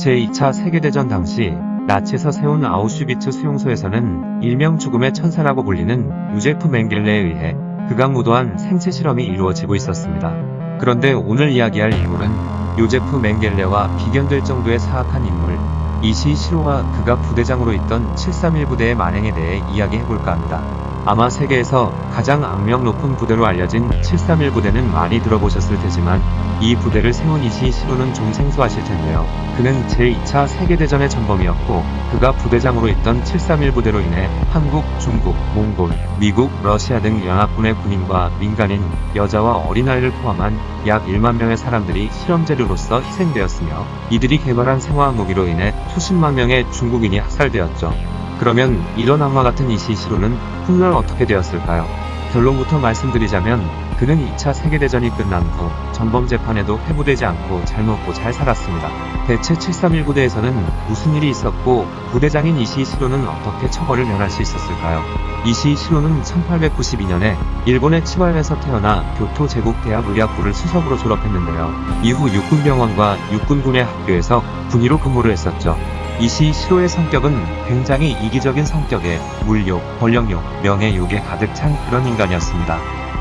제2차 세계대전 당시 나치에서 세운 아우슈비츠 수용소에서는 일명 죽음의 천사라고 불리는 유제프 맹겔레에 의해 극악무도한 생체 실험이 이루어지고 있었습니다. 그런데 오늘 이야기할 인물은 요제프 맹겔레와 비견될 정도의 사악한 인물 이시 시로가 극악 부대장으로 있던 731 부대의 만행에 대해 이야기해볼까 합니다. 아마 세계에서 가장 악명 높은 부대로 알려진 731 부대는 많이 들어보셨을 테지만 이 부대를 세운 이시 시로는 좀 생소하실 텐데요. 그는 제2차 세계대전의 전범이었고 그가 부대장으로 있던 731 부대로 인해 한국, 중국, 몽골, 미국, 러시아 등 연합군의 군인과 민간인, 여자와 어린아이를 포함한 약 1만 명의 사람들이 실험 재료로서 희생되었으며 이들이 개발한 생화학 무기로 인해 수십만 명의 중국인이 학살되었죠. 그러면 이런 악마 같은 이시 시로는 훗날 어떻게 되었을까요? 결론부터 말씀드리자면 그는 2차 세계대전이 끝난 후 전범 재판에도 회부되지 않고 잘 먹고 잘 살았습니다. 대체 731 부대에서는 무슨 일이 있었고 부대장인 이시 시로는 어떻게 처벌을 면할 수 있었을까요? 이시 시로는 1892년에 일본의 치바현에서 태어나 교토 제국 대학 의학부를 수석으로 졸업했는데요. 이후 육군병원과 육군군의 학교에서 군의로 근무를 했었죠. 이시 시로의 성격은 굉장히 이기적인 성격에 물욕, 권력욕, 명예욕에 가득 찬 그런 인간이었습니다.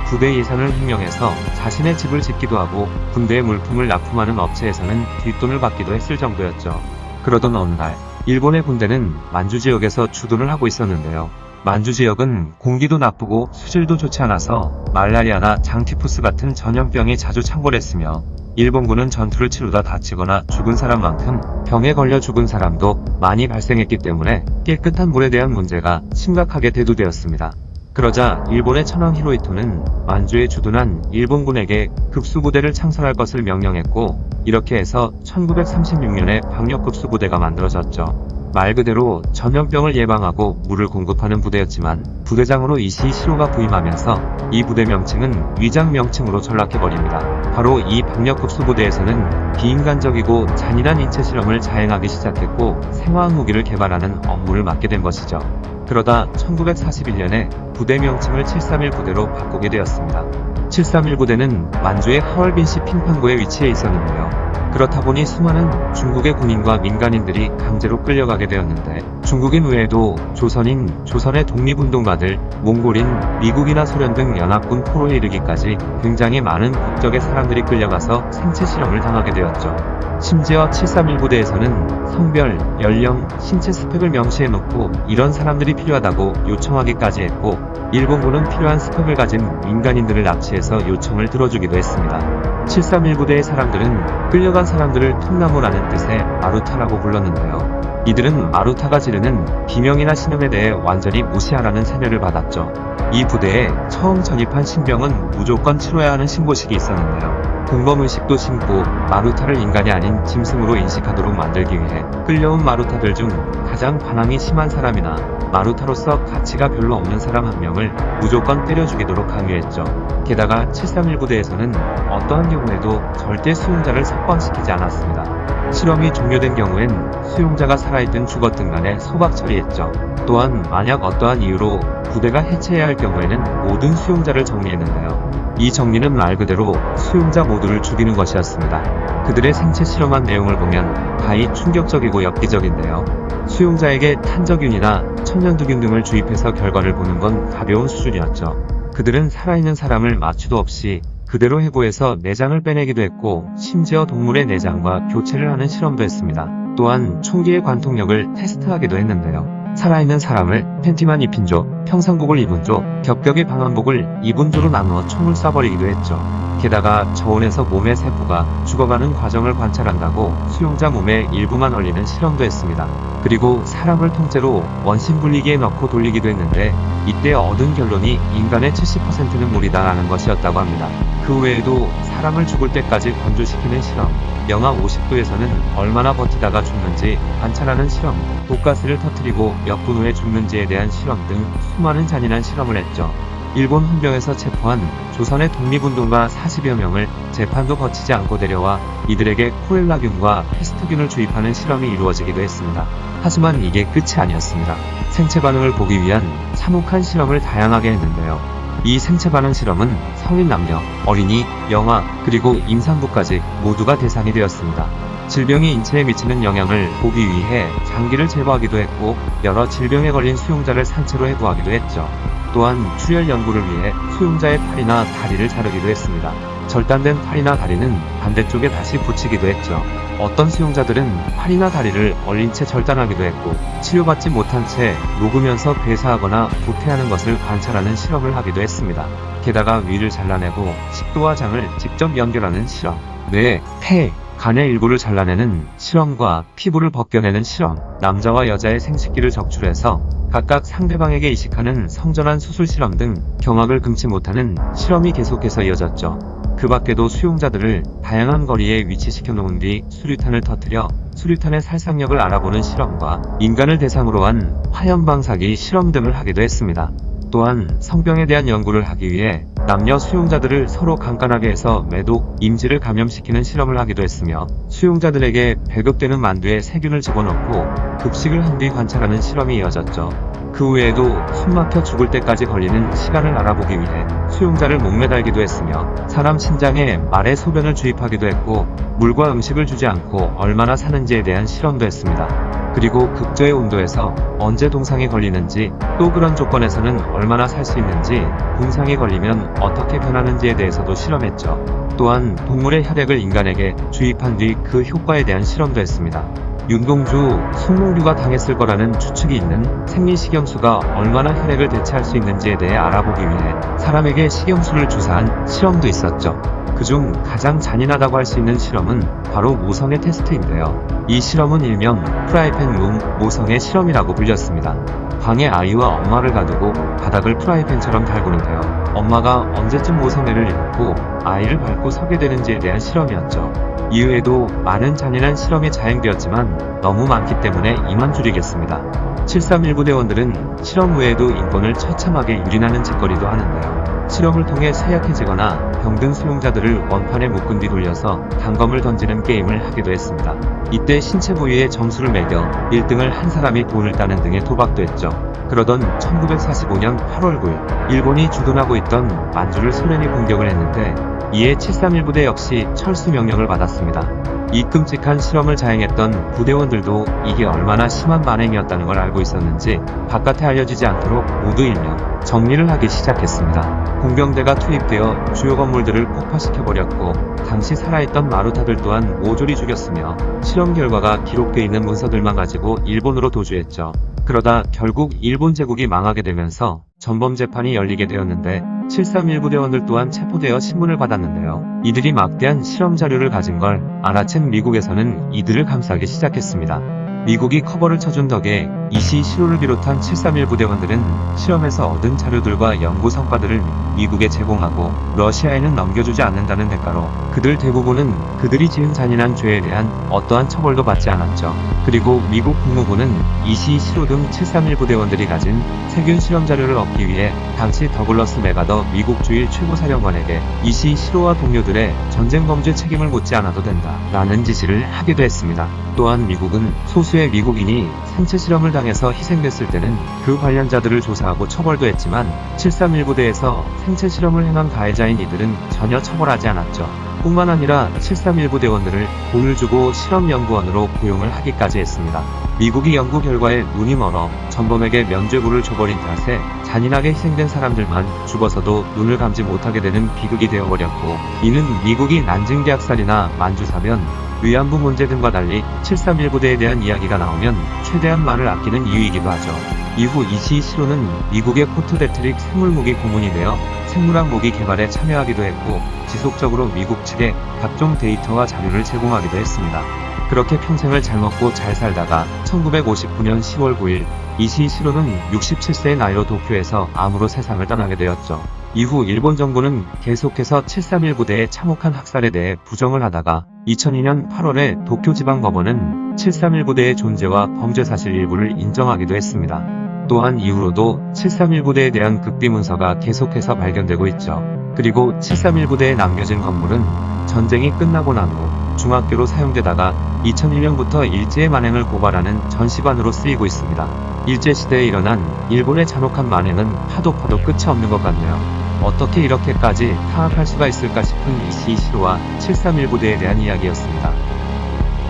부대 예산을 횡령해서 자신의 집을 짓기도 하고 군대의 물품을 납품하는 업체에서는 뒷돈을 받기도 했을 정도였죠. 그러던 어느 날 일본의 군대는 만주 지역에서 주둔을 하고 있었는데요. 만주 지역은 공기도 나쁘고 수질도 좋지 않아서 말라리아나 장티푸스 같은 전염병이 자주 창궐했으며 일본군은 전투를 치르다 다치거나 죽은 사람만큼 병에 걸려 죽은 사람도 많이 발생했기 때문에 깨끗한 물에 대한 문제가 심각하게 대두되었습니다. 그러자 일본의 천황 히로이토는 만주에 주둔한 일본군에게 급수부대를 창설할 것을 명령했고 이렇게 해서 1936년에 방역급수부대가 만들어졌죠. 말 그대로 전염병을 예방하고 물을 공급하는 부대였지만 부대장으로 이시 시로가 부임하면서 이 부대 명칭은 위장 명칭으로 전락해버립니다. 바로 이 방역급수 부대에서는 비인간적이고 잔인한 인체 실험을 자행하기 시작했고 생화학 무기를 개발하는 업무를 맡게 된 것이죠. 그러다 1941년에 부대 명칭을 731 부대로 바꾸게 되었습니다. 731 부대는 만주의 하얼빈시 핑판고에 위치해 있었는데요. 그렇다 보니 수많은 중국의 군인과 민간인들이 강제로 끌려가게 되었는데 중국인 외에도 조선인, 조선의 독립운동가들, 몽골인, 미국이나 소련 등 연합군 포로에 이르기까지 굉장히 많은 국적의 사람들이 끌려가서 생체 실험을 당하게 되었죠. 심지어 731 부대에서는 성별, 연령, 신체 스펙을 명시해 놓고 이런 사람들이 필요하다고 요청하기까지 했고 일본군은 필요한 스펙을 가진 민간인들을 납치해서 요청을 들어주기도 했습니다. 731 부대의 사람들은 끌려간 사람들을 통나무라는 뜻의 마루타라고 불렀는데요. 이들은 마루타가 지르는 비명이나 신음에 대해 완전히 무시하라는 세뇌를 받았죠. 이 부대에 처음 전입한 신병은 무조건 치러야 하는 신고식이 있었는데요. 공범의식도 심고 마루타를 인간이 아닌 짐승으로 인식하도록 만들기 위해 끌려온 마루타들 중 가장 반항이 심한 사람이나 마루 타로서 가치가 별로 없는 사람 한 명을 무조건 때려 죽이도록 강요했죠. 게다가 731 부대에서는 어떠한 경우에도 절대 수용자를 석방시키지 않았습니다. 실험이 종료된 경우엔 수용자가 살아있든 죽었든 간에 소각 처리했죠. 또한 만약 어떠한 이유로 부대가 해체해야 할 경우에는 모든 수용자를 정리했는데요. 이 정리는 말 그대로 수용자 모두를 죽이는 것이었습니다. 그들의 생체 실험한 내용을 보면 다이 충격적이고 엽기적인데요. 수용자에게 탄저균이나 천연두균 등을 주입해서 결과를 보는 건 가벼운 수준이었죠. 그들은 살아있는 사람을 마취도 없이 그대로 해부해서 내장을 빼내기도 했고 심지어 동물의 내장과 교체를 하는 실험도 했습니다. 또한 총기의 관통력을 테스트하기도 했는데요. 살아있는 사람을 팬티만 입힌 조, 평상복을 입은 조, 겹겹이 방한복을 입은 조로 나누어 총을 쏴버리기도 했죠. 게다가 저온에서 몸의 세포가 죽어가는 과정을 관찰한다고 수용자 몸의 일부만 얼리는 실험도 했습니다. 그리고 사람을 통째로 원심 분리기에 넣고 돌리기도 했는데 이때 얻은 결론이 인간의 70%는 물이다라는 것이었다고 합니다. 그 외에도 사람을 죽을 때까지 건조시키는 실험, 영하 50도에서는 얼마나 버티다가 죽는지 관찰하는 실험, 독가스를 터뜨리고 몇 분 후에 죽는지에 대한 실험 등 수많은 잔인한 실험을 했죠. 일본 헌병에서 체포한 조선의 독립운동가 40여 명을 재판도 거치지 않고 데려와 이들에게 코렐라균과 페스트균을 주입하는 실험이 이루어지기도 했습니다. 하지만 이게 끝이 아니었습니다. 생체 반응을 보기 위한 참혹한 실험을 다양하게 했는데요. 이 생체 반응 실험은 성인 남녀, 어린이, 영아, 그리고 임산부까지 모두가 대상이 되었습니다. 질병이 인체에 미치는 영향을 보기 위해 장기를 제거하기도 했고 여러 질병에 걸린 수용자를 산채로 해부하기도 했죠. 또한 출혈 연구를 위해 수용자의 팔이나 다리를 자르기도 했습니다. 절단된 팔이나 다리는 반대쪽에 다시 붙이기도 했죠. 어떤 수용자들은 팔이나 다리를 얼린 채 절단하기도 했고 치료받지 못한 채 녹으면서 괴사하거나 부패하는 것을 관찰하는 실험을 하기도 했습니다. 게다가 위를 잘라내고 식도와 장을 직접 연결하는 실험, 뇌, 폐, 간의 일부를 잘라내는 실험과 피부를 벗겨내는 실험, 남자와 여자의 생식기를 적출해서 각각 상대방에게 이식하는 성전환 수술 실험 등 경악을 금치 못하는 실험이 계속해서 이어졌죠. 그 밖에도 수용자들을 다양한 거리에 위치시켜 놓은 뒤 수류탄을 터뜨려 수류탄의 살상력을 알아보는 실험과 인간을 대상으로 한 화염방사기 실험 등을 하기도 했습니다. 또한 성병에 대한 연구를 하기 위해 남녀 수용자들을 서로 간간하게 해서 매독, 임지를 감염시키는 실험을 하기도 했으며 수용자들에게 배급되는 만두에 세균을 집어넣고 급식을 한 뒤 관찰하는 실험이 이어졌죠. 그 외에도 숨 막혀 죽을 때까지 걸리는 시간을 알아보기 위해 수용자를 목매달기도 했으며 사람 신장에 말의 소변을 주입하기도 했고 물과 음식을 주지 않고 얼마나 사는지에 대한 실험도 했습니다. 그리고 극저의 온도에서 언제 동상이 걸리는지 또 그런 조건에서는 얼마나 살 수 있는지 동상이 걸리면 어떻게 변하는지에 대해서도 실험했죠. 또한 동물의 혈액을 인간에게 주입한 뒤 그 효과에 대한 실험도 했습니다. 윤동주, 송몽규가 당했을 거라는 추측이 있는 생리식염수가 얼마나 혈액을 대체할 수 있는지에 대해 알아보기 위해 사람에게 식염수를 주사한 실험도 있었죠. 그중 가장 잔인하다고 할 수 있는 실험은 바로 모성애 테스트인데요. 이 실험은 일명 프라이팬 룸 모성애 실험이라고 불렸습니다. 방에 아이와 엄마를 가두고 바닥을 프라이팬처럼 달구는데요. 엄마가 언제쯤 모성애를 일으키고 아이를 밟고 서게 되는지에 대한 실험이었죠. 이후에도 많은 잔인한 실험이 자행되었지만 너무 많기 때문에 이만 줄이겠습니다. 731 부대원들은 실험 외에도 인권을 처참하게 유린하는 짓거리도 하는데요. 실험을 통해 쇠약해지거나 병든 수용자들을 원판에 묶은 뒤 돌려서 단검을 던지는 게임을 하기도 했습니다. 이때 신체 부위에 점수를 매겨 1등을 한 사람이 돈을 따는 등의 도박도 했죠. 그러던 1945년 8월 9일, 일본이 주둔하고 있던 만주를 소련이 공격을 했는데 이에 731 부대 역시 철수 명령을 받았습니다. 이 끔찍한 실험을 자행했던 부대원들도 이게 얼마나 심한 만행이었다는 걸 알고 있었는지 바깥에 알려지지 않도록 모두 일명 정리를 하기 시작했습니다. 공병대가 투입되어 주요 건물들을 폭파시켜버렸고 당시 살아있던 마루타들 또한 모조리 죽였으며 실험 결과가 기록되어 있는 문서들만 가지고 일본으로 도주했죠. 그러다 결국 일본 제국이 망하게 되면서 전범 재판이 열리게 되었는데 731 부대원들 또한 체포되어 신문을 받았는데요. 이들이 막대한 실험 자료를 가진 걸 알아챈 미국에서는 이들을 감싸기 시작했습니다. 미국이 커버를 쳐준 덕에 이시 시로를 비롯한 731 부대원들은 실험에서 얻은 자료들과 연구 성과들을 미국에 제공하고 러시아에는 넘겨주지 않는다는 대가로 그들 대부분은 그들이 지은 잔인한 죄에 대한 어떠한 처벌도 받지 않았죠. 그리고 미국 국무부는 이시 시로 등 731 부대원들이 가진 세균 실험 자료를 얻기 위해 당시 더글러스 메가더 미국 주일 최고사령관에게 이시 시로와 동료들의 전쟁 범죄 책임을 묻지 않아도 된다 라는 지시를 하기도 했습니다. 또한 미국은 소수 의 미국인이 생체 실험을 당해서 희생됐을 때는 그 관련자들을 조사하고 처벌도 했지만 731 부대에서 생체 실험을 행한 가해자인 이들은 전혀 처벌하지 않았죠. 뿐만 아니라 731 부대원들을 돈을 주고 실험연구원으로 고용을 하기까지 했습니다. 미국이 연구 결과에 눈이 멀어 전범에게 면죄부를 줘버린 탓에 잔인하게 희생된 사람들만 죽어서도 눈을 감지 못하게 되는 비극이 되어버렸고 이는 미국이 난징 대학살이나 만주사변, 위안부 문제 등과 달리 731 부대에 대한 이야기가 나오면 최대한 말을 아끼는 이유이기도 하죠. 이후 이시 시로는 미국의 코트 데트릭 생물무기 고문이 되어 생물학 무기 개발에 참여하기도 했고 지속적으로 미국 측에 각종 데이터와 자료를 제공하기도 했습니다. 그렇게 평생을 잘 먹고 잘 살다가 1959년 10월 9일 이시 시로는 67세의 나이로 도쿄에서 암으로 세상을 떠나게 되었죠. 이후 일본 정부는 계속해서 731 부대의 참혹한 학살에 대해 부정을 하다가 2002년 8월에 도쿄지방법원은 731 부대의 존재와 범죄 사실 일부를 인정하기도 했습니다. 또한 이후로도 731 부대에 대한 극비 문서가 계속해서 발견되고 있죠. 그리고 731 부대에 남겨진 건물은 전쟁이 끝나고 난 후 중학교로 사용되다가 2001년부터 일제의 만행을 고발하는 전시관으로 쓰이고 있습니다. 일제시대에 일어난 일본의 잔혹한 만행은 파도 파도 끝이 없는 것 같네요. 어떻게 이렇게까지 타악할 수가 있을까 싶은 이시 시로와 731 부대에 대한 이야기였습니다.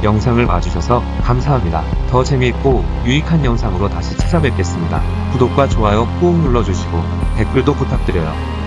영상을 봐주셔서 감사합니다. 더 재미있고 유익한 영상으로 다시 찾아뵙겠습니다. 구독과 좋아요 꾹 눌러주시고 댓글도 부탁드려요.